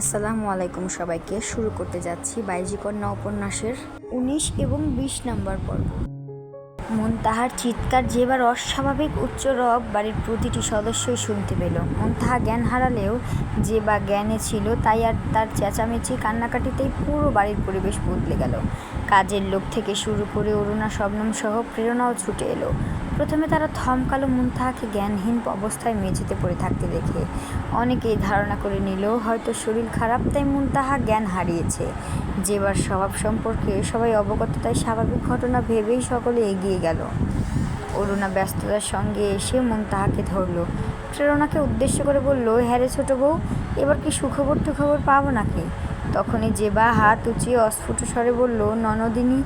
আসসালামু আলাইকুম সবাইকে। শুরু করতে যাচ্ছি বাইজি কন্যা উপন্যাসের উনিশ এবং বিশ নম্বর পর্ব। মন তাহার চিৎকার যেবার অস্বাভাবিক উচ্চ রব বাড়ির প্রতিটি সদস্যই শুনতে পেল। মন তাহা জ্ঞান হারালেও যে বা জ্ঞানে ছিল তাই আর তার চেঁচামেচি কান্নাকাটিতেই পুরো বাড়ির পরিবেশ বদলে গেল। কাজের লোক থেকে শুরু করে অরুণা শবনম সহ প্রেরণাও ছুটে এলো। প্রথমে তারা থমকালো মুনতাহাকে জ্ঞানহীন অবস্থায় মেঝেতে পড়ে থাকতে দেখে। অনেকেই ধারণা করে নিল হয়তো শরীর খারাপ, তাই মুনতাহা জ্ঞান হারিয়েছে। যেবার স্বভাব সম্পর্কে সবাই অবগত, তাই স্বাভাবিক ঘটনা ভেবেই সকলে এগিয়ে গেল। অরুণা ব্যস্ততার সঙ্গে এসে মুনতাহাকে ধরলো। প্রেরণাকে উদ্দেশ্য করে বলল হ্যাঁ রে ছোটো বউ, এবার কি সুখবর টুখবর পাবো নাকি? তখনই জেবা হাত উঁচিয়ে অস্ফুট স্বরে বলল, ননদিনী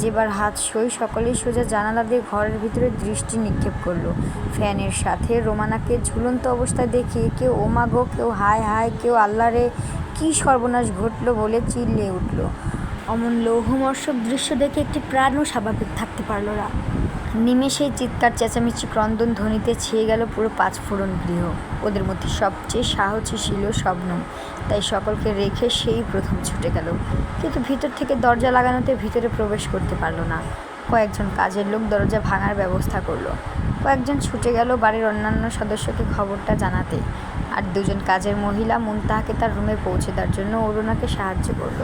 যেবার হাত সই সকলেই সোজা জানালা দিয়ে ঘরের ভিতরে দৃষ্টি নিক্ষেপ করল। ফ্যানের সাথে রোমানাকে ঝুলন্ত অবস্থায় দেখে কেউ ওমা গো, কেউ, হায় হায়, কেউ আল্লাহরে কী সর্বনাশ ঘটলো? বলে চিল্লিয়ে উঠল। অমন লৌহমর্ষক দৃশ্য দেখে একটি প্রাণও স্বাভাবিক থাকতে পারল না। নিমেষেই চিৎকার চেঁচামেচি ক্রন্দন ধ্বনিতে ছেয়ে গেল পুরো পাঁচফোড়ন গৃহ। ওদের মধ্যে সবচেয়ে সাহসী ছিল শবনম তাই সকলকে রেখে সেই প্রথম ছুটে গেল। কিন্তু ভিতর থেকে দরজা লাগানোতে ভিতরে প্রবেশ করতে পারল না। কয়েকজন কাজের লোক দরজা ভাঙার ব্যবস্থা করল। কয়েকজন ছুটে গেল বাড়ির অন্যান্য সদস্যকে খবরটা জানাতে। আর দুজন কাজের মহিলা মুনতাহাকে তার রুমে পৌঁছে দেওয়ার জন্য অরুণাকে সাহায্য করল।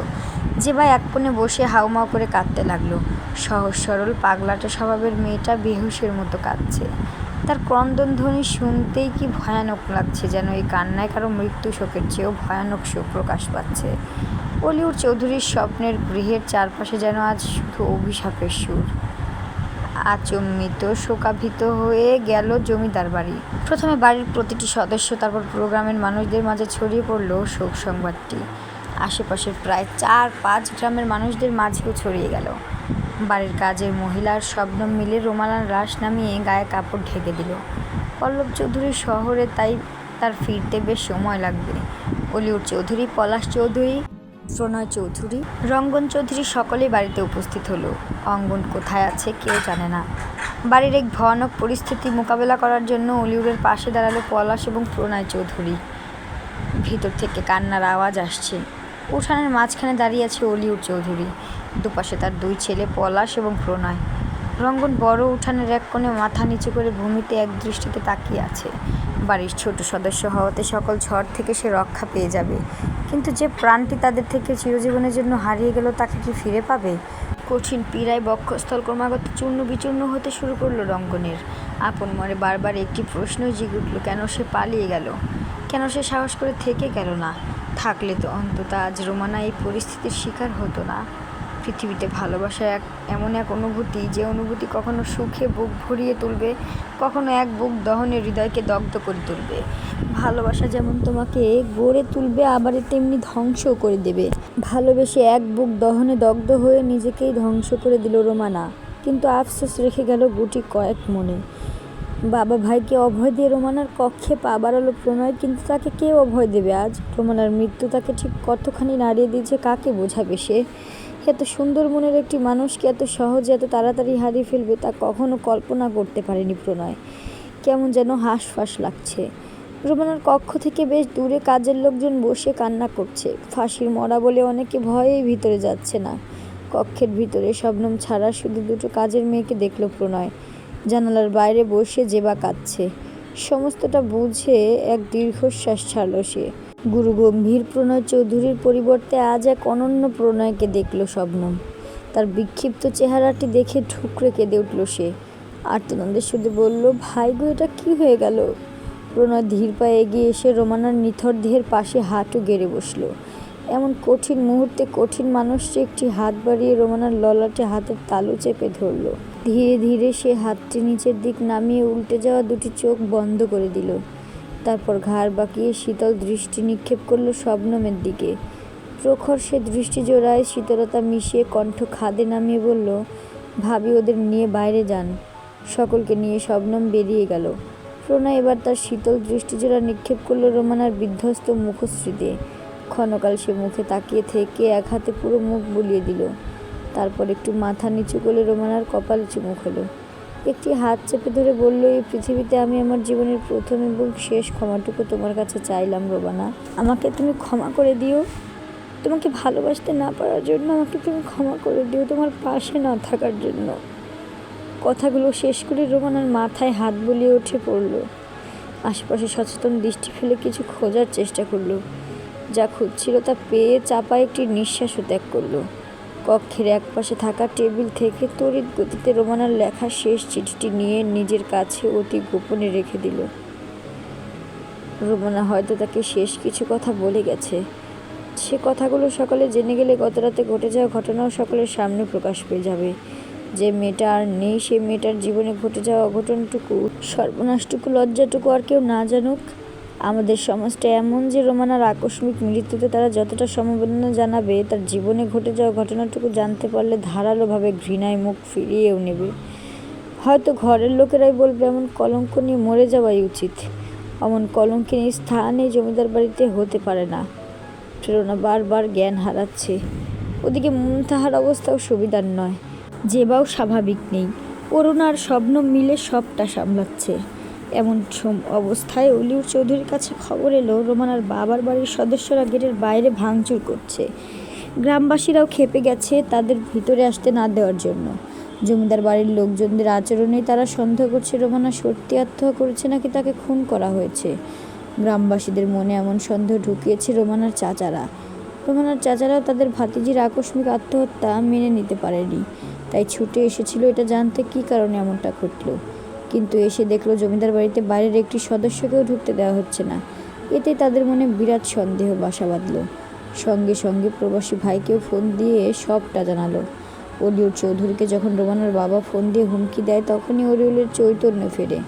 যে ভাই এক কোণে বসে হাউমাউ করে কাঁদতে লাগল। সহজ সরল পাগলাটে স্বভাবের মেয়েটা বেহুশের মতো কাঁদছে। তার ক্রন্দন ধ্বনি শুনতেই কি ভয়ানক লাগছে যেন এই কান্নায় কারও মৃত্যু শোকের চেয়েও ভয়ানক শোক প্রকাশ পাচ্ছে। অলিউড চৌধুরীর স্বপ্নের গৃহের চারপাশে যেন আজ শুধু অভিশাপের সুর। আচম্বিত শোকাভিত হয়ে গেল জমিদার বাড়ি। প্রথমে বাড়ির প্রতিটি সদস্য, তারপর প্রোগ্রামের মানুষদের মাঝে ছড়িয়ে পড়ল শোক সংবাদটি। আশেপাশের প্রায় চার পাঁচ গ্রামের মানুষদের মাঝেও ছড়িয়ে গেল। বাড়ির কাজের মহিলার শবনম মিলে রোমালান রাস নামিয়ে গায়ে কাপড় ঢেকে দিল। পল্লব চৌধুরী শহরে তাই তার ফিরতে বেশ সময় লাগবে। অলিউড চৌধুরী, পলাশ চৌধুরী, প্রণয় চৌধুরী, রঙ্গন চৌধুরী সকলেই বাড়িতে উপস্থিত হলো। অঙ্গন কোথায় আছে কেউ জানে না। বাড়ির এক ভয়ানক পরিস্থিতি মোকাবেলা করার জন্য অলিউডের পাশে দাঁড়াল পলাশ এবং প্রণয় চৌধুরী। ভিতর থেকে কান্নার আওয়াজ আসছে। উঠানের মাঝখানে দাঁড়িয়ে আছে অলিউড চৌধুরী। দুপাশে তার দুই ছেলে পলাশ এবং প্রণয়। রঙ্গন বড় উঠানের এক কোণে মাথা নিচু করে ভূমিতে এক দৃষ্টিতে তাকিয়ে আছে। বাড়ির ছোট সদস্য হওয়াতে সকল ঝড় থেকে সে রক্ষা পেয়ে যাবে। কিন্তু যে প্রাণটি তাদের থেকে চিরজীবনের জন্য হারিয়ে গেল, তাকে কি ফিরে পাবে? কঠিন পীড়ায় বক্ষস্থল ক্রমাগত চূর্ণ বিচূর্ণ হতে শুরু করল রঙ্গনের। আপন মনে বারবার একটি প্রশ্ন জিগে উঠল, কেন সে পালিয়ে গেল? কেন সে সাহস করে থেকে গেল না? থাকলে তো অন্তত আজ রোমানা এই পরিস্থিতির শিকার হতো না। পৃথিবীতে ভালোবাসা এক, এমন এক অনুভূতি যে অনুভূতি কখনো সুখে বুক ভরিয়ে তুলবে, কখনো এক বুক দহনে হৃদয়কে দগ্ধ করে তুলবে। ভালোবাসা যেমন তোমাকে গড়ে তুলবে আবার তেমনি ধ্বংসও করে দেবে। ভালোবেসে এক বুক দহনে দগ্ধ হয়ে নিজেকেই ধ্বংস করে দিল রোমানা। কিন্তু আফসোস রেখে গেল গুটি কয়েক মনে। বাবা ভাইকে অভয় দিয়ে রোমানার কক্ষে পা বাড়ালো প্রণয়, কিন্তু তাকে কে অভয় দেবে আজ? রোমানার মৃত্যু তাকে ঠিক কতখানি নাড়িয়ে দিয়েছে, কাকে বোঝাবে সে? এত সুন্দর মনের একটি মানুষকে এত সহজে এত তাড়াতাড়ি হারিয়ে ফেলবে তা কখনো কল্পনা করতে পারেনি প্রণয়। কেমন যেন হাঁসফাঁস লাগছে। রোমানার কক্ষ থেকে বেশ দূরে কাজের লোকজন বসে কান্না করছে। ফাঁসির মরা বলে অনেকে ভয়েই ভিতরে যাচ্ছে না। কক্ষের ভিতরে শবনম ছাড়া শুধু দুটো কাজের মেয়েকে দেখল প্রণয়। জানালার বাইরে বসে জেবা কাঁদছে। সমস্তটা বুঝে এক দীর্ঘশ্বাস ছাড়ল সে। গুরু গম্ভীর প্রণয় চৌধুরীর পরিবর্তে আজ এক অনন্য প্রণয়কে দেখল শবনম। তার বিক্ষিপ্ত চেহারাটি দেখে ঠুকরে কেঁদে উঠল সে। আর্তনন্দের শুধু বলল, ভাই গো, এটা কী হয়ে গেল? প্রণয় ধীর পায়ে এগিয়ে এসে রোমানার নিথর দেহের পাশে হাঁটু গেড়ে বসল। এমন কঠিন মুহূর্তে কঠিন মানুষটি একটি হাত বাড়িয়ে রোমানার ললাটে হাতের তালু চেপে ধরল। ধীরে ধীরে সে হাতটি নিচের দিক নামিয়ে উল্টে যাওয়া দুটি চোখ বন্ধ করে দিল। তারপর ঘাড় বাঁকিয়ে শীতল দৃষ্টি নিক্ষেপ করল শবনমের দিকে। প্রখর সে দৃষ্টি জোড়ায় শীতলতা মিশিয়ে কণ্ঠ খাদে নামিয়ে বলল, ভাবি, ওদের নিয়ে বাইরে যান। সকলকে নিয়ে শবনম বেরিয়ে গেল। প্রণয় এবার তার শীতল দৃষ্টিজোড়া নিক্ষেপ করল রোমানার বিধ্বস্ত মুখশ্রীতে। ক্ষণকাল সে মুখে তাকিয়ে থেকে এক হাতে পুরো মুখ বুলিয়ে দিল। তারপর একটু মাথা নিচু করে রোমানার কপাল চুমুক হলো। একটি হাত চেপে ধরে বলল, এই পৃথিবীতে আমি আমার জীবনের প্রথম এবং শেষ ক্ষমাটুকু তোমার কাছে চাইলাম, রোবানা। আমাকে তুমি ক্ষমা করে দিও। তোমাকে ভালোবাসতে না পারার জন্য আমাকে তুমি ক্ষমা করে দিও তোমার পাশে না থাকার জন্য। কথাগুলো শেষ করে রোমানার মাথায় হাত বলিয়ে উঠে পড়ল। আশেপাশে সচেতন দৃষ্টি ফেলে কিছু খোঁজার চেষ্টা করল। যা খুঁজছিল তা পেয়ে চাপা একটি নিঃশ্বাসও ত্যাগ করল। কক্ষের একপাশে থাকা টেবিল থেকে তড়িৎ গতিতে রোমানার লেখা শেষ চিঠিটি নিয়ে নিজের কাছে অতি গোপনে রেখে দিল। রোমানা হয়তো তাকে শেষ কিছু কথা বলে গেছে। সে কথাগুলো সকালে জেনে গেলে গত রাতে ঘটে যাওয়া ঘটনাও সকলের সামনে প্রকাশ পেয়ে যাবে। যে মেয়েটা আর নেই সেই মেয়েটার জীবনে ঘটে যাওয়া অঘটনটুকু, সর্বনাশটুকু, লজ্জাটুকু আর কেউ না জানুক আমাদের সমাজটা এমন যে রোমানার আকস্মিক মৃত্যুতে তারা যতটা সমবেদনা জানাবে, তার জীবনে ঘটে যাওয়া ঘটনাটুকু জানতে পারলে ধারালোভাবে ঘৃণায় মুখ ফিরিয়েও নেবে। হয়তো ঘরের লোকেরাই বলবে, এমন কলঙ্ক নিয়ে মরে যাওয়াই উচিত। অমন কলঙ্কিনী স্থান জমিদার বাড়িতে হতে পারে না। প্রেরণা বারবার জ্ঞান হারাচ্ছে। ওদিকে মুমতাহার অবস্থাও সুবিধার নয়। জেবাও স্বাভাবিক নেই। করোনার স্বপ্ন মিলে সবটা সামলাচ্ছে। এমন অবস্থায় অলিউর চৌধুরীর কাছে খবর এলো, রোমানার বাবার বাড়ির সদস্যরা গেটের বাইরে ভাঙচুর করছে। গ্রামবাসীরাও খেপে গেছে তাদের ভিতরে আসতে না দেওয়ার জন্য। জমিদার বাড়ির লোকজনদের আচরণে তারা সন্দেহ করছে, রোমানা সত্যি আত্মহত্যা করেছে নাকি তাকে খুন করা হয়েছে। গ্রামবাসীদের মনে এমন সন্দেহ ঢুকিয়েছে রোমানার চাচারা। রোমানার চাচারাও তাদের ভাতিজির আকস্মিক আত্মহত্যা মেনে নিতে পারেনি। তাই ছুটে এসেছিল এটা জানতে কী কারণে এমনটা ঘটলো। কিন্তু এসে দেখল জমিদার বাড়িতে বাইরের একটি সদস্যকেও ঢুকতে দেওয়া হচ্ছে না। এতে তাদের মনে বিরাট সন্দেহ বাসা বাঁধল। সঙ্গে সঙ্গে প্রবাসী ভাইকেও ফোন দিয়ে সবটা জানালো। অলিউর চৌধুরীকে যখন রোমানার বাবা ফোন দিয়ে হুমকি দেয়, তখনই অলিউলের চৈতন্য ফেরে।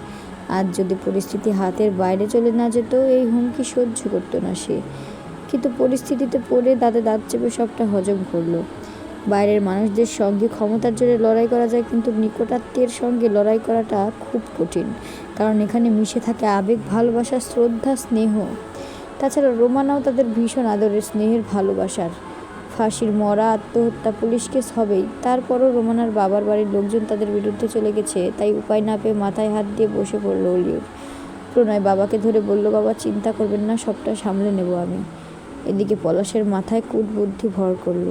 আজ যদি পরিস্থিতি হাতের বাইরে চলে না যেত, এই হুমকি সহ্য করতো না সে। কিন্তু পরিস্থিতিতে পড়ে দাঁতে দাঁত চেপে সবটা হজম করল। বাইরের মানুষদের সঙ্গে ক্ষমতার জোরে লড়াই করা যায়, কিন্তু নিকটাত্মীয়ের সঙ্গে লড়াই করাটা খুব কঠিন। কারণ এখানে মিশে থাকে আবেগ, ভালোবাসা, শ্রদ্ধা, স্নেহ। তাছাড়া রোমানাও তাদের ভীষণ আদরের, স্নেহের ভালোবাসার। ফাঁসির মরা, আত্মহত্যা, পুলিশ কেস হবেই। তারপরও রোমানার বাবার বাড়ির লোকজন তাদের বিরুদ্ধে চলে গেছে, তাই উপায় না পেয়ে মাথায় হাত দিয়ে বসে পড়ল অলিউর প্রণয় বাবাকে ধরে বলল, বাবা, চিন্তা করবেন না, সবটা সামলে নেব আমি। এদিকে পলাশের মাথায় কুট বুদ্ধি ভর করল।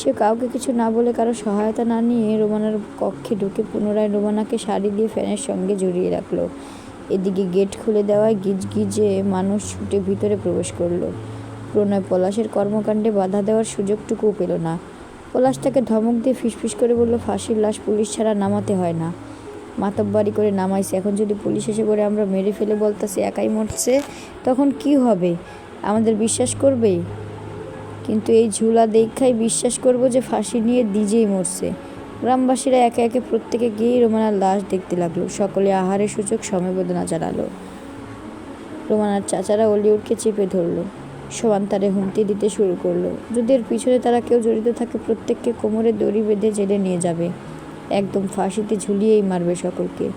সে কাউকে কিছু না বলে কারও সহায়তা না নিয়ে রোমানার কক্ষে ঢুকে পুনরায় রোমানাকে শাড়ি দিয়ে ফ্যানের সঙ্গে জড়িয়ে রাখল। এদিকে গেট খুলে দেওয়ায় গিজগিজে মানুষ ছুটে ভিতরে প্রবেশ করল। প্রণয় পলাশের কর্মকাণ্ডে বাধা দেওয়ার সুযোগটুকুও পেল না। পলাশ তাকে ধমক দিয়ে ফিসফিস করে বলল, ফাঁসির লাশ পুলিশ ছাড়া নামাতে হয় না। মাতব্বারি করে নামাইছে। এখন যদি পুলিশ এসে করে আমরা মেরে ফেলে বলতাছে, একাই মরছে, তখন কি হবে? আমাদের বিশ্বাস করবে কিন্তু এই ঝুলা দেখাই বিশ্বাস করব যে ফাঁসি নিয়ে দিজেই মরছে। গ্রামবাসীরা একে একে প্রত্যেকে গিয়েই রোমানার লাশ দেখতে লাগল। সকলে আহারের সূচক সমবেদনা জানালো। রোমানার চাচারা অলিউডকে চেপে ধরলো। সমান্তারে হুমকি দিতে শুরু করল। যদি এর পিছনে তারা কেউ জড়িত থাকে প্রত্যেককে কোমরে দড়ি বেঁধে জেলে নিয়ে যাবে। একদম ফাঁসিতে ঝুলিয়েই মারবে সকলকে।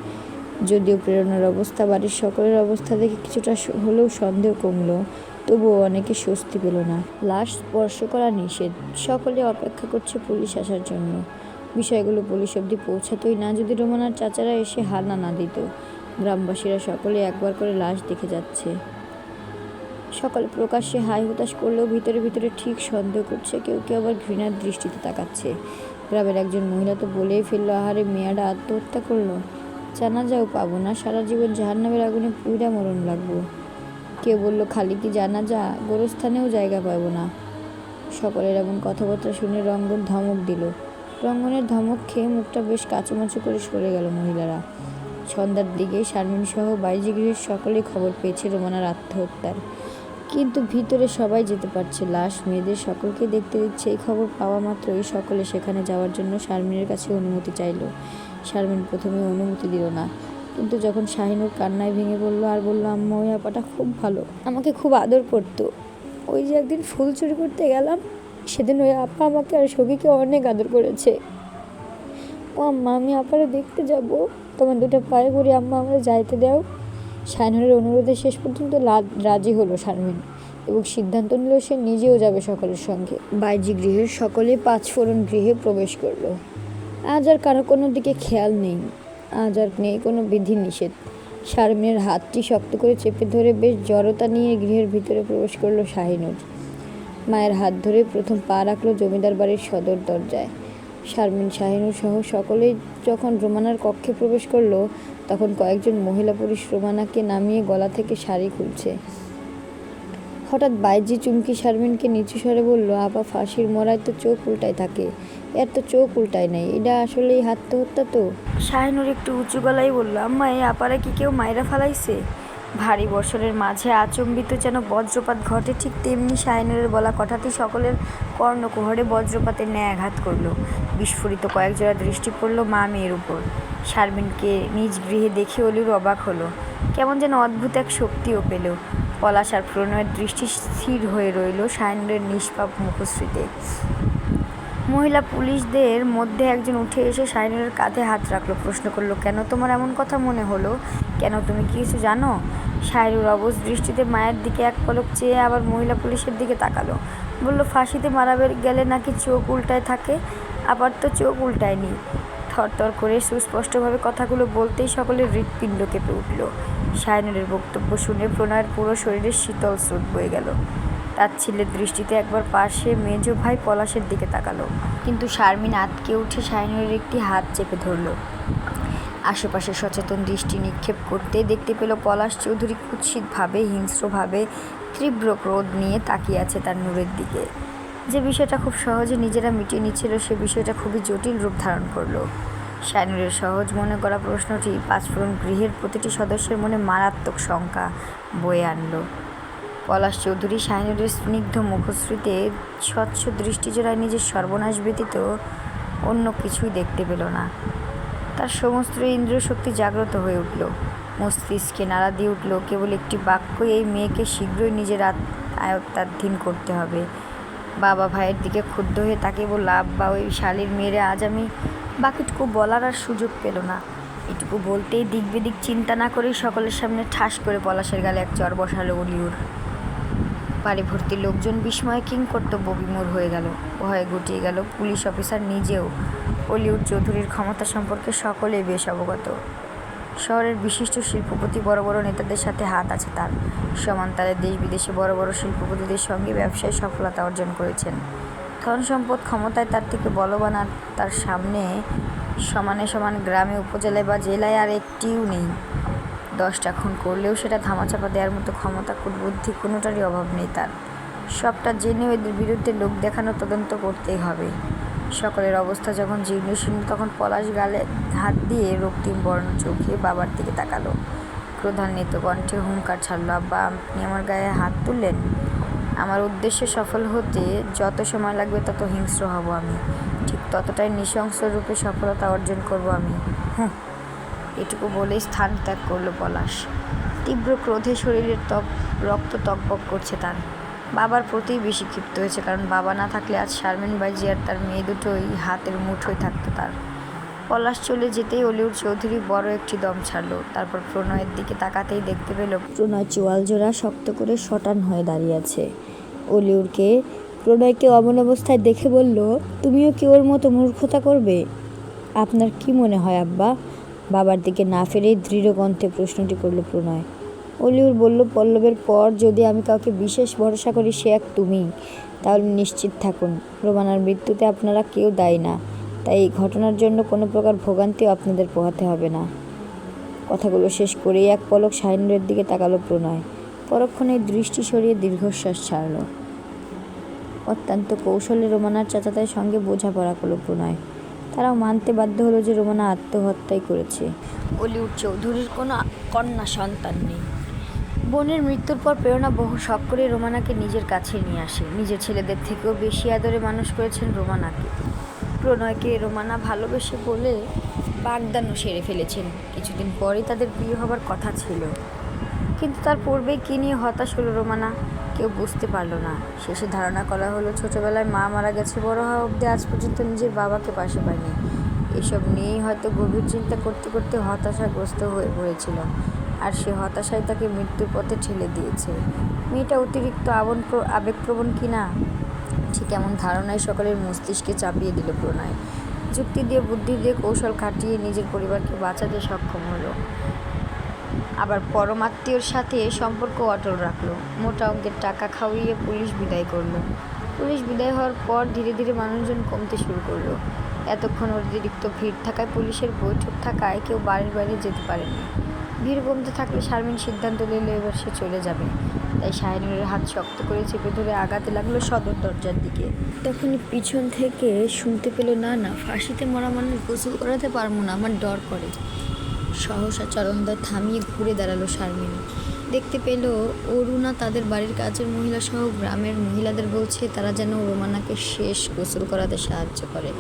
যদিও প্রেরণার অবস্থা, বাড়ির সকলের অবস্থা দেখে কিছুটা হলেও সন্দেহ কমলো। তবুও অনেকে স্বস্তি পেল না। লাশ স্পর্শ করা নিষেধ। সকলে অপেক্ষা করছে পুলিশ আসার জন্য। বিষয়গুলো পুলিশ অবধি পৌঁছাতোই না, যদি রোমানার চাচারা এসে হানা না দিত। গ্রামবাসীরা সকলে একবার করে লাশ দেখে যাচ্ছে। সকালে প্রকাশ্যে হাই হতাশ করলেও ভিতরে ভিতরে ঠিক সন্দেহ করছে, কেউ কেউ আবার ঘৃণার দৃষ্টিতে তাকাচ্ছে। গ্রামের একজন মহিলা তো বলেই ফেলল, আহারে, মেয়াটা আত্মহত্যা করল? জানা যাও পাবো না, সারা জীবন জাহান্নামের আগুনে পুইরা মরণ লাগবো। কেউ বলল, খালি কি জানা যা গোরস্থানেও জায়গা পাবো না। সকলের এমন কথাবার্তা শুনে রঙ্গন ধমক দিল। রঙ্গনের ধমক খেয়ে মুখটা বেশ কাচুমাচু করে সরে গেল মহিলারা। সন্ধ্যার দিকে শারমিন সহ বাইজি গৃহের সকলেই খবর পেয়েছে রোমানার আত্মহত্যার। কিন্তু ভিতরে সবাই যেতে পারছে, লাশ মেয়েদের সকলকে দেখতে দিচ্ছে। এই খবর পাওয়া মাত্রই সকলে সেখানে যাওয়ার জন্য শারমিনের কাছে অনুমতি চাইলো। শারমিন প্রথমে অনুমতি দিল না। কিন্তু যখন শাহিনুর কান্নায় ভেঙে বলল আর বলল, আম্মা, ওই আপাটা খুব ভালো, আমাকে খুব আদর করতো। ওই যে একদিন ফুল চুরি করতে গেলাম, সেদিন ওই আপা আমাকে আর সখীকে অনেক আদর করেছে। ও আম্মা, আমি আপারে দেখতে যাব। তোমার দুটো পায়ে করে আম্মা আমরা যাইতে দাও। শাহিনুরের অনুরোধে শেষ পর্যন্ত রাজি হলো শারমিন এবং সিদ্ধান্ত নিল সে নিজেও যাবে সকলের সঙ্গে। বাইজি গৃহের সকলে পাঁচ ফোড়ন গৃহে প্রবেশ করল। আজ আর কারও কোনো দিকে খেয়াল নেই। আজ আর নেই কোনো বিধি নিষেধ। শারমিনের হাতটি শক্ত করে চেপে ধরে বেশ জড়তা নিয়ে গৃহের ভিতরে প্রবেশ করল শাহিনুর। মায়ের হাত ধরে প্রথম পা রাখল জমিদার বাড়ির সদর দরজায়। শারমিন, শাহিনুর সহ সকলেই যখন রোমানার কক্ষে প্রবেশ করল, তখন কয়েকজন মহিলা পুরুষ রোমানাকে নামিয়ে গলা থেকে শাড়ি খুলছে। হঠাৎ বাইজি চুমকি শারমিনকে নিচু স্বরে বলল, আপা, ফাঁসির মরায় তো চোখ উল্টায় থাকে। এর তো চোখ উল্টায় নাই। এটা আসলেই আত্মহত্যা তো? শাহিনুর একটু উঁচু গলায় বলল, আম্মা, এই আপারা কি কেউ মায়েরা ফালাইছে? ভারী বর্ষণের মাঝে আচম্বিত যেন বজ্রপাত ঘটে, ঠিক তেমনি শাহিনুরের বলা কথাটি সকলের কর্ণকুহরে বজ্রপাতের ন্যায় আঘাত করল। বিস্ফোরিত কয়েক জোড়া দৃষ্টি পড়ল মা মেয়ের উপর। শারমিনকে নিজ গৃহে দেখে অলির অবাক হলো। কেমন যেন অদ্ভুত এক শক্তিও পেল। পলাশ আর প্রণয়ের দৃষ্টি স্থির হয়ে রইল শাহিনুরের নিষ্পাপ মুখশ্রীতে। মহিলা পুলিশদের মধ্যে একজন উঠে এসে শাহিনুরের কাঁধে হাত রাখল, প্রশ্ন করল, কেন তোমার এমন কথা মনে হলো? কেন তুমি কি কিছু জানো? শাহিনুর অবশ দৃষ্টিতে মায়ের দিকে এক পলক চেয়ে আবার মহিলা পুলিশের দিকে তাকালো। বলল, ফাঁসিতে মারা গেলে নাকি চোখ উল্টায় থাকে? আবার তো চোখ উল্টায়নি। থরথর করে সুস্পষ্টভাবে কথাগুলো বলতেই সকলের হৃৎপিণ্ড কেঁপে উঠল। শাহিনুরের বক্তব্য শুনে প্রণয়ের পুরো শরীরে শীতল স্রোত বয়ে গেল। তার ছেলের দৃষ্টিতে একবার পাশে মেজ ভাই পলাশের দিকে তাকালো। কিন্তু শারমিন আতকে উঠে শাহিনুরের একটি হাত চেপে ধরলো। আশেপাশে সচেতন দৃষ্টি নিক্ষেপ করতে দেখতে পেল পলাশ চৌধুরী কুৎসিতভাবে, হিংস্রভাবে তীব্র ক্রোধ নিয়ে তাকিয়ে আছে তার নূরের দিকে। যে বিষয়টা খুব সহজে নিজেরা মিটিয়ে নিচ্ছিল, সে বিষয়টা খুবই জটিল রূপ ধারণ করল। শাইনুরের সহজ মনে করা প্রশ্নটি পাঁচফোড়ন গৃহের প্রতিটি সদস্যের মনে মারাত্মক শঙ্কা বয়ে আনলো। পলাশ চৌধুরী শাহিনুরের স্নিগ্ধ মুখশ্রীতে স্বচ্ছ দৃষ্টিজোড়ায় নিজের সর্বনাশ ব্যতীত অন্য কিছুই দেখতে পেল না। তার সমস্ত ইন্দ্রিয় শক্তি জাগ্রত হয়ে উঠল। মস্তিষ্কে নাড়া দিয়ে উঠল, কেবল একটি বাক্যই, এই মেয়েকে শীঘ্রই নিজের আয়ত্তাধীন করতে হবে। বাবা ভাইয়ের দিকে ক্ষুব্ধ হয়ে তাকে বলল, আব্বা, ওই শালির মেয়েরে আজ আমি বাকিটুকু বলার আর সুযোগ পেল না। এটুকু বলতেই দিক চিন্তা না করেই সকলের সামনে ঠাস করে পলাশের গালে এক চর বসালো অলিউর। বাড়ি ভর্তি লোকজন বিস্ময়ে কিং কর্তব্য বিমূর হয়ে গেল। ভয়ে গুটিয়ে গেল পুলিশ অফিসার নিজেও। অলিউড চৌধুরীর ক্ষমতা সম্পর্কে সকলেই বেশ অবগত। শহরের বিশিষ্ট শিল্পপতি বড় বড় নেতাদের সাথে হাত আছে তার। সমান্তালে দেশ বিদেশে বড় বড় শিল্পপতিদের সঙ্গে ব্যবসায় সফলতা অর্জন করেছেন। ধন সম্পদ ক্ষমতায় তার থেকে বলবান আর তার সামনে সমানে সমান গ্রামে, উপজেলায় বা জেলায় আর একটিও নেই। দশটা খুন করলেও সেটা ধামাচাপা দেওয়ার মতো ক্ষমতা, কুটবুদ্ধি কোনোটারই অভাব নেই তার। সবটা জেনেও এদের বিরুদ্ধে লোক দেখানো তদন্ত করতেই হবে। সকলের অবস্থা যখন জীর্ণশীর্ণ তখন পলাশ গালে হাত দিয়ে রক্তিম বর্ণ চোখে বাবার দিকে তাকালো। ক্রোধান্বিত কণ্ঠে হুঙ্কার ছাড়লো, আব্বা, আপনি আমার গায়ে হাত তুললেন? আমার উদ্দেশ্য সফল হতে যত সময় লাগবে তত হিংস্র হব আমি। ঠিক ততটাই নৃশংস রূপে সফলতা অর্জন করব আমি। হুঁ, এটুকু বলেই স্থান ত্যাগ করল পলাশ। তীব্র ক্রোধে শরীরের ত্বক, রক্ত তকবক করছে তার। বাবার প্রতিই বেশি ক্ষিপ্ত হয়েছে, কারণ বাবা না থাকলে আজ শারমিন বাজি আর তার মেয়ে দুটোই হাতের মুঠোয় থাকতো তার। পলাশ চলে যেতেই অলিউড চৌধুরী বড় একটি দম ছাড়লো, তারপর প্রণয়ের দিকে তাকাতেই দেখতে পেল প্রণয় চোয়াল জোড়া শক্ত করে শটান হয়ে দাঁড়িয়ে আছে। অলিউরকে প্রণয়কে অমন অবস্থায় দেখে বলল, তুমিও কি ওর মতো মূর্খতা করবে? আপনার কি মনে হয় আব্বা? বাবার দিকে না ফিরেই দৃঢ় প্রশ্নটি করল প্রণয়। অলিউর বলল, পল্লবের পর যদি আমি কাউকে বিশেষ ভরসা করি, সে এক তুমি। তাহলে নিশ্চিত থাকুন, রোমানার মৃত্যুতে আপনারা কেউ দায়ী না। তাই এই ঘটনার জন্য কোনো প্রকার ভোগান্তিও আপনাদের পোহাতে হবে না। কথাগুলো শেষ করেই এক পলক শাহিনুরের দিকে তাকালো প্রণয়। পরক্ষণে দৃষ্টি সরিয়ে দীর্ঘশ্বাস ছাড়ল। অত্যন্ত কৌশলে রোমানার চাচাতার সঙ্গে বোঝাপড়া করল প্রণয়। তারাও মানতে বাধ্য হলো যে রোমানা আত্মহত্যাই করেছে। অলিউড চৌধুরীর কোনো কন্যা সন্তান নেই। বোনের মৃত্যুর পর প্রেরণা বহু শখ করে রোমানাকে নিজের কাছে নিয়ে আসে। নিজের ছেলেদের থেকেও বেশি আদরে মানুষ করেছেন রোমানাকে। প্রণয়কে রোমানা ভালোবেসে বলে বাগদানও সেরে ফেলেছেন। কিছুদিন পরই তাদের বিয়ে হবার কথা ছিল। কিন্তু তার পূর্বেই কী নিয়ে হতাশ হলো রোমানা? কেউ বুঝতে পারল না। শেষে ধারণা করা হলো, ছোটবেলায় মা মারা গেছে, বড় হওয়া অবধি আজ পর্যন্ত নিজের বাবাকে পাশে পায়নি। এসব নিয়েই হয়তো গভীর চিন্তা করতে করতে হতাশাগ্রস্ত হয়ে পড়েছিল। আর সে হতাশাই তাকে মৃত্যুর পথে ঠেলে দিয়েছে। মেয়েটা অতিরিক্ত আবন আবেগপ্রবণ কি না? ঠিক এমন ধারণায় সকলের মস্তিষ্কে চাপিয়ে দিল প্রণয়। যুক্তি দিয়ে, বুদ্ধি দিয়ে কৌশল খাটিয়ে নিজের পরিবারকে বাঁচাতে সক্ষম হলো। আবার পরমাত্মীয়র সাথে সম্পর্ক অটল রাখল। মোটা অঙ্কের টাকা খাওয়িয়ে পুলিশ বিদায় করল। পুলিশ বিদায় হওয়ার পর ধীরে ধীরে মানুষজন কমতে শুরু করল। এতক্ষণ অতিরিক্ত ভিড় থাকায় পুলিশের বৈঠক থাকায় কেউ বাড়ির বাইরে যেতে পারেনি ভিড় কমতে থাকলে শারমিন সিদ্ধান্ত নিল এবার সে চলে যাবে। তাই শাহিনুরের হাত শক্ত করে চেপে ধরে আগাতে লাগল সদর দরজার দিকে। তখনই পিছন থেকে শুনতে পেল, না না, ফাঁসিতে মরা মানুষ গোসল করাতে পারব না, আমার ডর করে। সহসা চরণদয় থামিয়ে ঘুরে দাঁড়াল শারমিন। দেখতে পেল, অরুণা তাদের বাড়ির কাজের মহিলা সহ গ্রামের মহিলাদের বলছে, তারা যেন রোমানাকে শেষ গোসল করাতে সাহায্য করে।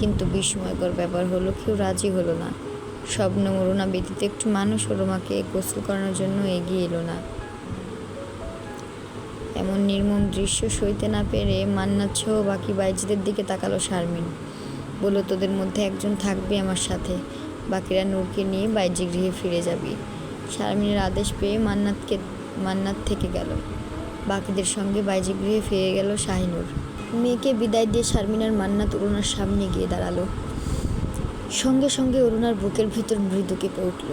কিন্তু বিস্ময়কর ব্যাপার হলো, কেউ রাজি হলো না। স্বপ্ন অরুণা ব্যতীত একটু মানুষ রোমাকে গোসল করানোর জন্য এগিয়ে এলো না। এমন নির্মম দৃশ্য সইতে না পেরে মান্নাত সহ বাকি বাইজিদের দিকে তাকালো শারমিন। বলল, তোদের মধ্যে একজন থাকবে আমার সাথে। বাকিরা নূরকে নিয়ে বাইজি গৃহে ফিরে যাবি। শারমিনের আদেশ পেয়ে মান্নাতকে, মান্নাত থেকে গেল। বাকিদের সঙ্গে বাইজি গৃহে ফিরে গেল শাহিনুর। মেয়েকে বিদায় দিয়ে শারমিনার মান্নাত অরুণার সামনে গিয়ে দাঁড়াল। সঙ্গে সঙ্গে অরুণার বুকের ভিতর মৃদু কেঁপে উঠল।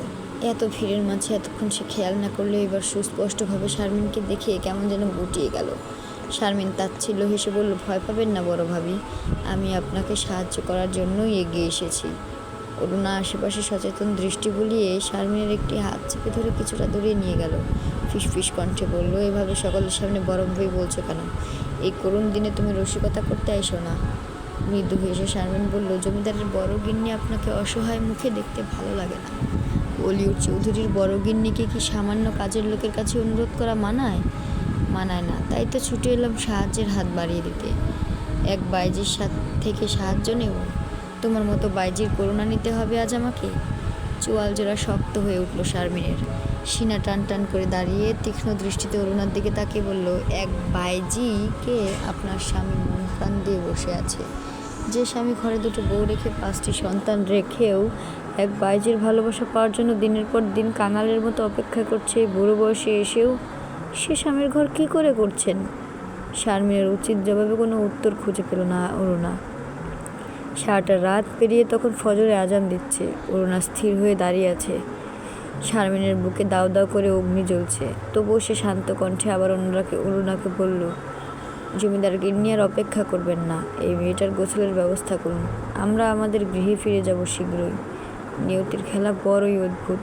এত ভিড়ের মাঝে এতক্ষণ সে খেয়াল না করলে এবার সুস্পষ্টভাবে শারমিনকে দেখে কেমন যেন গুটিয়ে গেল। শারমিন তাচ্ছিল্য হেসে বলল, ভয় পাবেন না বড় ভাবি, আমি আপনাকে সাহায্য করার জন্যই এগিয়ে এসেছি। অরুণা আশেপাশে সচেতন দৃষ্টি বুলিয়ে শারমিনের একটি হাত চেপে ধরে কিছুটা দূরে নিয়ে গেল। ফিসফিস কণ্ঠে বলল, এভাবে সকলের সামনে বরফ বই বলছো কেন? এই করুণ দিনে তুমি রসিকতা করতে এসো না। মৃদু হেসে শারমিন বলল, জমিদারের বড় গিন্নি আপনাকে অসহায় মুখে দেখতে ভালো লাগে না। অলিউড চৌধুরীর বড় গিন্নিকে কি সামান্য কাজের লোকের কাছে অনুরোধ করা মানায়? মানায় না, তাই তো ছুটে এলাম সাহায্যের হাত বাড়িয়ে দিতে। এক বাইজির সাথ থেকে সাহায্য নেব? তোমার মতো বাইজির করুণা নিতে হবে আজ আমাকে? চোয়াল জোড়া শক্ত হয়ে উঠল শারমিনের। সিনা টান টান করে দাঁড়িয়ে তীক্ষ্ণ দৃষ্টিতে অরুণার দিকে তাকিয়ে বলল, এক বাইজিকে আপনার স্বামী মন প্রাণ দিয়ে বসে আছে। যে স্বামী ঘরে দুটো বউ রেখে পাঁচটি সন্তান রেখেও এক বাইজের ভালোবাসা পাওয়ার জন্য দিনের পর দিন কাঙালের মতো অপেক্ষা করছে বুড়ো বয়সে এসেও সে স্বামীর ঘর কী করে করছেন? শারমিনের উচিত জবাবে কোনো উত্তর খুঁজে পেল না অরুণা। সারাটা রাত পেরিয়ে তখন ফজরে আজান দিচ্ছে। অরুণা স্থির হয়ে দাঁড়িয়ে আছে। শারমিনের বুকে দাও দাও করে অগ্নি জ্বলছে। তবুও সে শান্ত কণ্ঠে আবার অন্যরাকে অরুণাকে বলল জমিদার গিন্নি আর অপেক্ষা করবেন না। এই মেয়েটার গোসলের ব্যবস্থা করুন। আমরা আমাদের গৃহে ফিরে যাব শীঘ্রই। নিয়তির খেলা বড়ই অদ্ভুত।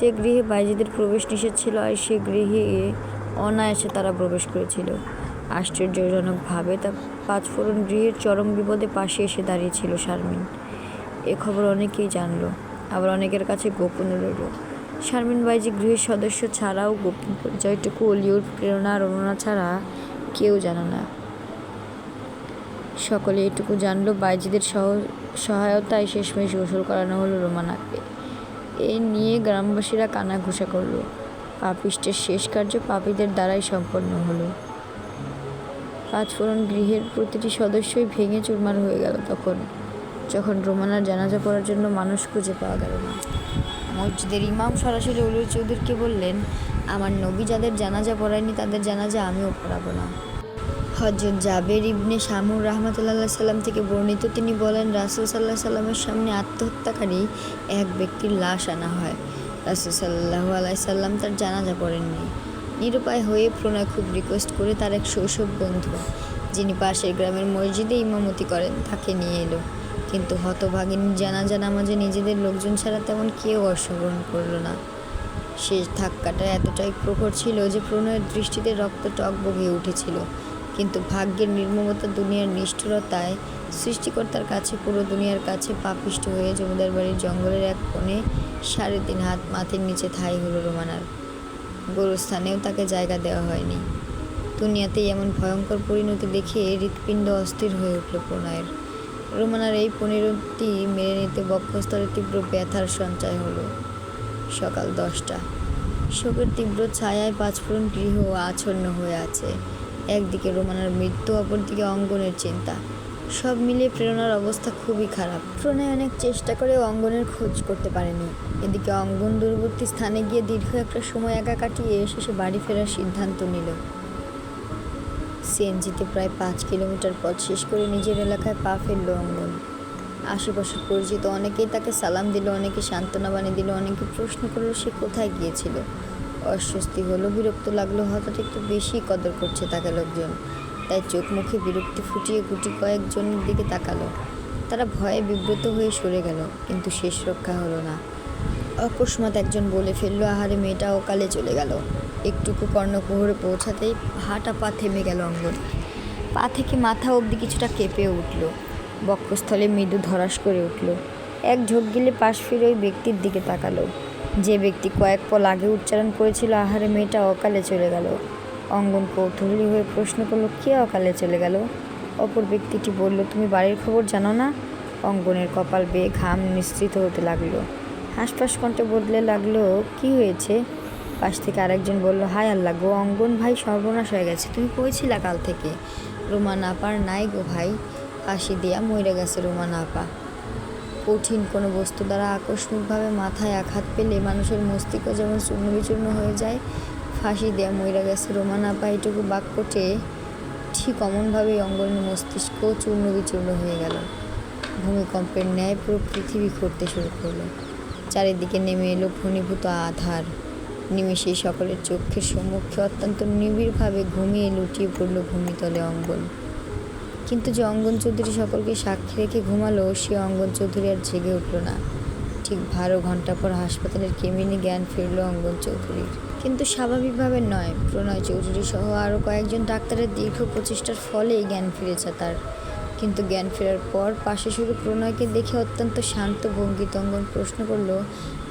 যে গৃহে বাইজিদের প্রবেশ নিষেধ ছিল আর সে গৃহে অনায়াসে তারা প্রবেশ করেছিল। আশ্চর্যজনকভাবে তা পাঁচফোড়ন গৃহের চরম বিপদে পাশে এসে দাঁড়িয়েছিল শারমিন। এ খবর অনেকেই জানলো, আবার অনেকের কাছে গোপন রইল। শারমিন বাইজি গৃহের সদস্য ছাড়াও গোপন পরিচয়টুকু অলিউড, প্রেরণা অনুনা ছাড়া কেউ জানো না। সকলে এটুকু জানলো, বাইজিদের সহ, সহায়তায় শেষমেশ গোসল করানো হলো রোমানাকে। এ নিয়ে গ্রামবাসীরা কানাঘুষা করল। পাপিষ্টের শেষ কার্য পাপীদের দ্বারাই সম্পন্ন হলো। পাঁচফোড়ন গৃহের প্রতিটি সদস্যই ভেঙে চুরমার হয়ে গেল তখন, যখন রোমানার জানাজা পড়ার জন্য মানুষ খুঁজে পাওয়া গেল না। মসজিদের ইমাম সরাসরি উলুর চৌধুরীকে বললেন, আমার নবী যাদের জানাজা পড়ায়নি, তাদের জানাজা আমিও পড়াবো না। হজরত জাবের ইবনে শামুর রহমতুল্লাহ সাল্লাম থেকে বর্ণিত, তিনি বলেন, রাসুল সাল্লাহ সাল্লামের সামনে আত্মহত্যাকারী এক ব্যক্তির লাশ আনা হয়। রাসুল সাল্লাহ আলাইসাল্লাম তার জানাজা পড়েননি নিরুপায় হয়ে প্রণয় খুব রিকোয়েস্ট করে তার এক শৈশব বন্ধু, যিনি পাশের গ্রামের মসজিদে ইমামতি করেন, তাকে নিয়ে এলো। কিন্তু হতভাগিনী জানাজা নামাজে নিজেদের লোকজন ছাড়া তেমন কেউ অংশগ্রহণ করল না। শেষ ধাক্কাটা এতটাই প্রখর ছিল যে প্রণয়ের দৃষ্টিতে রক্ত টক বগিয়ে উঠেছিল। কিন্তু ভাগ্যের নির্মমতা দুনিয়ার নিষ্ঠুরতায় সৃষ্টিকর্তার কাছে, পুরো দুনিয়ার কাছে পাপিষ্ট হয়ে জমিদার বাড়ির জঙ্গলের এক কোণে সাড়ে তিন হাত মাথের নিচে ঠাই হলো রোমানার। গোরস্থানেও তাকে জায়গা দেওয়া হয়নি। দুনিয়াতেই এমন ভয়ঙ্কর পরিণতি দেখে হৃৎপিণ্ড অস্থির হয়ে উঠল প্রণয়ের। রোমানার এই পরিণতি মেনে নিতে বক্ষস্তরে তীব্র ব্যথার সঞ্চয় হলো। সকাল দশটা। শোকের তীব্র ছায়ায় পাঁচফোড়ন গৃহ আচ্ছন্ন হয়ে আছে। একদিকে রোমানার মৃত্যু, অপরদিকে অঙ্গনের চিন্তা। সব মিলিয়ে প্রেরণার অবস্থা খুবই খারাপ। প্রণয় অনেক চেষ্টা করেও অঙ্গনের খোঁজ করতে পারেনি। এদিকে অঙ্গন দূরবর্তী স্থানে গিয়ে দীর্ঘ একটা সময় একা কাটিয়ে শেষে বাড়ি ফেরার সিদ্ধান্ত নিল। সিএনজিতে প্রায় পাঁচ কিলোমিটার পথ শেষ করে নিজের এলাকায় পা ফেলল অঙ্গন। আশেপাশের পরিচিত অনেকেই তাকে সালাম দিল, অনেকে সান্ত্বনা বানিয়ে দিল, অনেকে প্রশ্ন করল সে কোথায় গিয়েছিল। অস্বস্তি হলো, বিরক্ত লাগল, হঠাৎ একটু বেশি কদর করছে তাকে লোকজন। তাই চোখ মুখে বিরক্তি ফুটিয়ে গুটি কয়েকজনের দিকে তাকালো। তারা ভয়ে বিব্রত হয়ে সরে গেল, কিন্তু শেষ রক্ষা হলো না। অকস্মাৎ একজন বলে ফেলল, আহারে, মেয়েটা ওকালে চলে গেল। একটুকু কর্ণকুহরে পৌঁছাতেই হাঁটা পা থেমে গেল অঙ্গন পা থেকে মাথা অবধি কিছুটা কেঁপে উঠল। বক্ষস্থলে মৃদু ধরাস করে উঠল। এক ঝোঁক গেলে পাশ ফিরে ওই ব্যক্তির দিকে তাকালো। যে ব্যক্তি কয়েক পল আগে উচ্চারণ করেছিল, আহারে মেয়েটা অকালে চলে গেল। অঙ্গন কৌতূহলী হয়ে প্রশ্ন করল, কে অকালে চলে গেল? অপর ব্যক্তিটি বলল, তুমি বাড়ির খবর জানো না? অঙ্গনের কপাল বেয়ে ঘাম নিশ্চিত হতে লাগল। হাঁসফাঁস কণ্ঠে বদলে লাগল, কি হয়েছে? পাশ থেকে আরেকজন বলল, হায় আল্লাহ গো, অঙ্গন ভাই সর্বনাশ হয়ে গেছে। তুমি কইছিলা কাল থেকে রোমান আপার নাই গো ভাই ফাঁসি দিয়া মরে গেছে রোমান আপা কঠিন কোনো বস্তু দ্বারা আকস্মিকভাবে মাথায় আঘাত পেলে মানুষের মস্তিষ্ক যেমন চূর্ণ বিচূর্ণ হয়ে যায়, ফাঁসি দেয়া মইরা গেছে। রোমান আপা এটুকু বাক্যটে ঠিক অমনভাবেই অঙ্গনের মস্তিষ্কও চূর্ণ বিচূর্ণ হয়ে গেল। ভূমিকম্পের ন্যায় পুরো পৃথিবী ঘুরতে শুরু করল। চারিদিকে নেমে এলো ঘনীভূত আধার। নিমেষেই সকলের চোখের সম্মুখে অত্যন্ত নিবিড়ভাবে ঘুমিয়ে লুটিয়ে পড়ল ভূমিতলে অঙ্গন। কিন্তু যে অঙ্গন চৌধুরী সকলকে সাক্ষী রেখে ঘুমালো, সে অঙ্গন চৌধুরী আর জেগে উঠল না। ঠিক বারো ঘণ্টা পর হাসপাতালের কেমিনে জ্ঞান ফিরল অঙ্গন চৌধুরীর। কিন্তু স্বাভাবিকভাবে নয়, প্রণয় চৌধুরী সহ আরও কয়েকজন ডাক্তারের দীর্ঘ প্রচেষ্টার ফলেই জ্ঞান ফিরেছে তার। কিন্তু জ্ঞান ফেরার পর পাশে শুধু প্রণয়কে দেখে অত্যন্ত শান্ত, ভঙ্গিত অঙ্গন প্রশ্ন করল,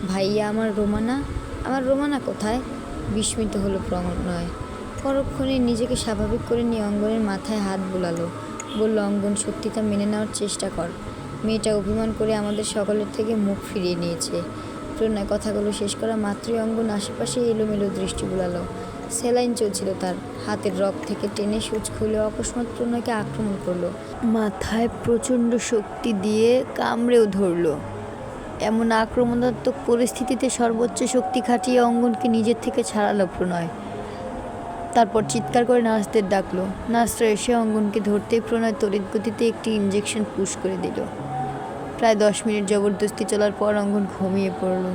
ভাইয়া, আমার রোমানা? আমার রোমানা কোথায়? বিস্মিত হলো প্রণয়। পরক্ষণে নিজেকে স্বাভাবিক করে নিয়ে অঙ্গনের মাথায় হাত বুলালো। বলল, অঙ্গন সত্যিটা মেনে নেওয়ার চেষ্টা কর। মেয়েটা অভিমান করে আমাদের সকলের থেকে মুখ ফিরিয়ে নিয়েছে। প্রণয় কথাগুলো শেষ করা মাতৃ অঙ্গন আশেপাশে এলোমেলো দৃষ্টি বুলালো। সেলাইন চলছিল তার। হাতের রক থেকে টেনে সুচ খুলে অকস্মাৎ প্রণয়কে আক্রমণ করল। মাথায় প্রচণ্ড শক্তি দিয়ে কামড়েও ধরলো। এমন আক্রমণাত্মক পরিস্থিতিতে সর্বোচ্চ শক্তি খাটিয়ে অঙ্গনকে নিজের থেকে ছাড়ালো প্রণয়। তারপর চিৎকার করে নার্সদের ডাকলো। নার্সরা এসে অঙ্গনকে ধরতেই প্রণয় তড়িৎ গতিতে একটি ইঞ্জেকশন পুশ করে দিল। প্রায় দশ মিনিট জবরদস্তি চলার পর অঙ্গন ঘুমিয়ে পড়ল।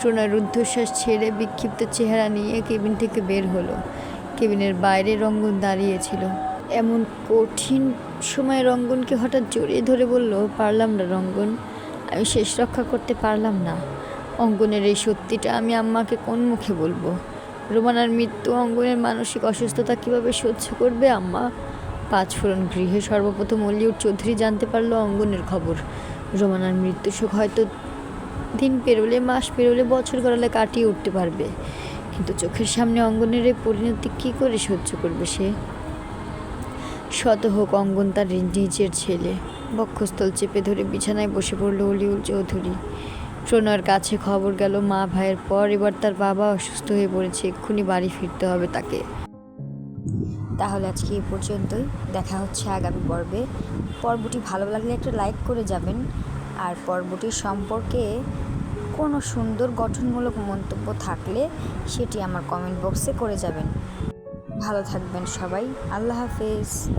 প্রণয় রুদ্ধশ্বাস ছেড়ে বিক্ষিপ্ত চেহারা নিয়ে কেবিন থেকে বের হলো। কেবিনের বাইরে রঙ্গন দাঁড়িয়েছিল। এমন কঠিন সময় রঙ্গনকে হঠাৎ জড়িয়ে ধরে বলল, পারলাম না রঙ্গন, আমি শেষ রক্ষা করতে পারলাম না। অঙ্গনের এই সত্যিটা আমি আম্মাকে কোন মুখে বলব? রোমানার মৃত্যু অঙ্গনের মানসিক অসুস্থতা কীভাবে সহ্য করবে, আম্মা? পাঁচফোড়ন গৃহে সর্বপ্রথম অলিউড চৌধুরী জানতে পারল অঙ্গনের খবর। রোমানার মৃত্যু শোক হয়তো দিন পেরোলে, মাস পেরোলে, বছর গড়ালে কাটিয়ে উঠতে পারবে। কিন্তু চোখের সামনে অঙ্গনের এই পরিণতি কী করে সহ্য করবে সে? শত হোক অঙ্গন তার নিজের ছেলে। বক্ষস্থল চেপে ধরে বিছানায় বসে পড়ল অলিউল চৌধুরী। প্রণয়ের কাছে খবর গেল, মা ভাইয়ের পর এবার তার বাবা অসুস্থ হয়ে পড়েছে, এক্ষুনি বাড়ি ফিরতে হবে তাকে। তাহলে আজকে এই পর্যন্তই। দেখা হচ্ছে আগামী পর্বে। পর্বটি ভালো লাগলে একটা লাইক করে যাবেন। আর পর্বটির সম্পর্কে কোনো সুন্দর গঠনমূলক মন্তব্য থাকলে সেটি আমার কমেন্ট বক্সে করে যাবেন। ভালো থাকবেন সবাই। আল্লাহ হাফেজ।